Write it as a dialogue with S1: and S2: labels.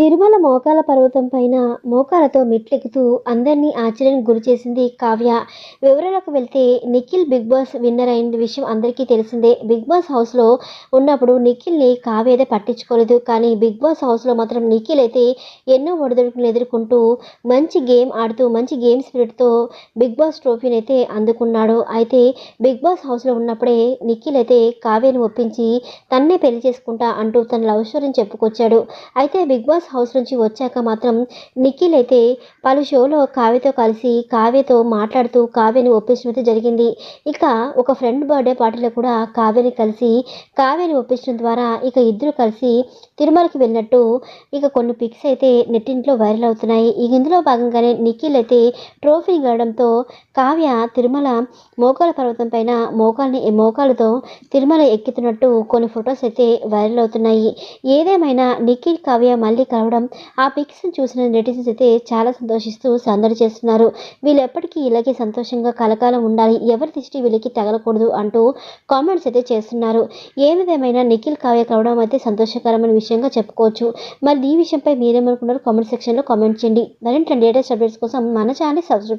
S1: తిరుమల మోకాల పర్వతం పైన మోకాలతో మెట్లెక్కుతూ అందరినీ ఆశ్చర్యానికి గురి చేసింది కావ్య. వివరాలకు వెళ్తే నిఖిల్ బిగ్ బాస్ విన్నర్ అయిన విషయం అందరికీ తెలిసిందే. బిగ్ బాస్ హౌస్లో ఉన్నప్పుడు నిఖిల్ని కావ్య అయితే పట్టించుకోలేదు. కానీ బిగ్ బాస్ హౌస్లో మాత్రం నిఖిల్ అయితే ఎన్నో ఒడిదొడుకులు ఎదుర్కొంటూ మంచి గేమ్ ఆడుతూ మంచి గేమ్ స్పిరిట్తో బిగ్ బాస్ ట్రోఫీని అయితే అందుకున్నాడు. అయితే బిగ్ బాస్ హౌస్లో ఉన్నప్పుడే నిఖిల్ అయితే కావ్యను ఒప్పించి తన్నే పెళ్ళి చేసుకుంటా అంటూ తన లవ్ స్టోరీని చెప్పుకొచ్చాడు. అయితే బిగ్ బాస్ హౌస్ నుంచి వచ్చాక మాత్రం నిఖిల్ అయితే పలు షోలో కావ్యతో కలిసి కావ్యతో మాట్లాడుతూ కావ్యని ఒప్పించడం అయితే జరిగింది. ఇక ఒక ఫ్రెండ్ బర్త్డే పార్టీలో కూడా కావ్యని కలిసి కావ్యని ఒప్పించడం ద్వారా ఇక ఇద్దరు కలిసి తిరుమలకి వెళ్ళినట్టు ఇక కొన్ని పిక్స్ అయితే నెట్టింట్లో వైరల్ అవుతున్నాయి. ఇక ఇందులో భాగంగానే నిఖిల్ అయితే ట్రోఫీ గడడంతో కావ్య తిరుమల మోకాల పర్వతం పైన మోకాల్ని మోకాలతో తిరుమల ఎక్కుతున్నట్టు కొన్ని ఫొటోస్ అయితే వైరల్ అవుతున్నాయి. ఏదేమైనా నిఖిల్ కావ్య మళ్ళీ రావడం ఆ పిక్స్ చూసిన నెటిజన్స్ అయితే చాలా సంతోషిస్తూ సందడి చేస్తున్నారు. వీళ్ళు ఎప్పటికీ ఇలాగే సంతోషంగా కలకాలం ఉండాలి ఎవరి దృష్టి వీళ్ళకి తగలకూడదు అంటూ కామెంట్స్ అయితే చేస్తున్నారు. ఏదేమైనా నిఖిల్ కావ్య కావడం అయితే సంతోషకరమైన విషయంగా చెప్పుకోవచ్చు. మరి ఈ విషయంపై మీరేమనుకున్నారు కామెంట్ సెక్షన్లో కామెంట్ చేయండి. మరింత లేటెస్ట్ అప్డేట్స్ కోసం మన ఛానల్ సబ్స్క్రైబ్